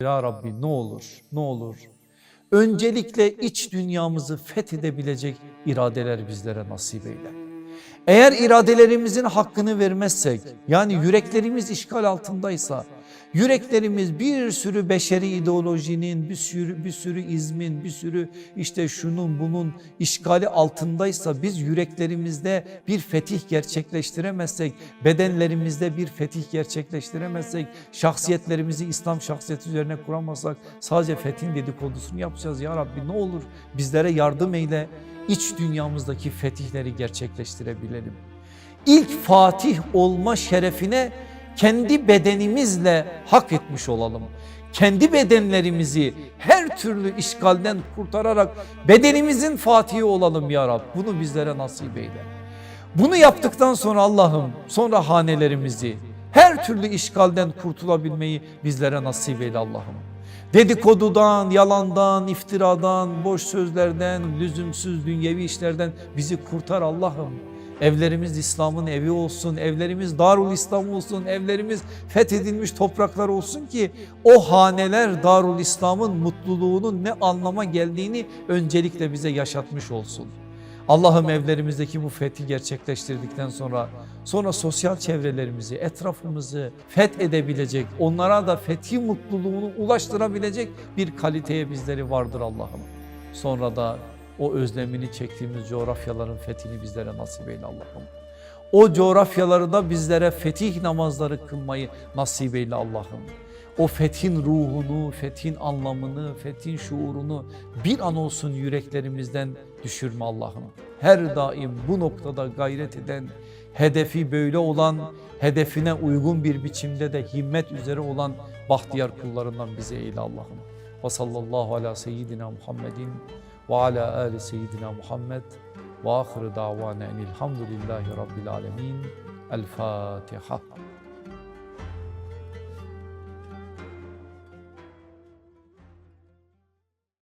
Ya Rabbi ne olur ne olur. Öncelikle iç dünyamızı fethedebilecek iradeler bizlere nasip eyle. Eğer iradelerimizin hakkını vermezsek yani yüreklerimiz işgal altındaysa yüreklerimiz bir sürü beşeri ideolojinin bir sürü bir sürü izmin bir sürü işte şunun bunun işgali altındaysa biz yüreklerimizde bir fetih gerçekleştiremezsek bedenlerimizde bir fetih gerçekleştiremezsek şahsiyetlerimizi İslam şahsiyeti üzerine kuramazsak sadece fethin dedikodusunu yapacağız. Ya Rabbi ne olur bizlere yardım eyle iç dünyamızdaki fetihleri gerçekleştirebilelim. İlk fatih olma şerefine kendi bedenimizle hak etmiş olalım. Kendi bedenlerimizi her türlü işgalden kurtararak bedenimizin fatihi olalım ya Rab. Bunu bizlere nasip eyle. Bunu yaptıktan sonra Allah'ım sonra hanelerimizi her türlü işgalden kurtulabilmeyi bizlere nasip eyle Allah'ım. Dedikodudan, yalandan, iftiradan, boş sözlerden, lüzumsuz dünyevi işlerden bizi kurtar Allah'ım. Evlerimiz İslam'ın evi olsun, evlerimiz Darul İslam olsun, evlerimiz fethedilmiş topraklar olsun ki o haneler Darul İslam'ın mutluluğunun ne anlama geldiğini öncelikle bize yaşatmış olsun. Allah'ım evlerimizdeki bu fethi gerçekleştirdikten sonra sonra sosyal çevrelerimizi, etrafımızı fethedebilecek, onlara da fethi mutluluğunu ulaştırabilecek bir kaliteye bizleri vardır Allah'ım. Sonra da o özlemini çektiğimiz coğrafyaların fethini bizlere nasip eyle Allah'ım. O coğrafyaları da bizlere fetih namazları kılmayı nasip eyle Allah'ım. O fethin ruhunu, fethin anlamını, fethin şuurunu bir an olsun yüreklerimizden düşürme Allah'ım. Her daim bu noktada gayret eden, hedefi böyle olan, hedefine uygun bir biçimde de himmet üzere olan bahtiyar kullarından bize eyle Allah'ım. Ve sallallahu ala seyyidina Muhammedin ve ala ali seyyidina Muhammed ve ahire davana enilhamdülillahi rabbil alemin. El Fatiha.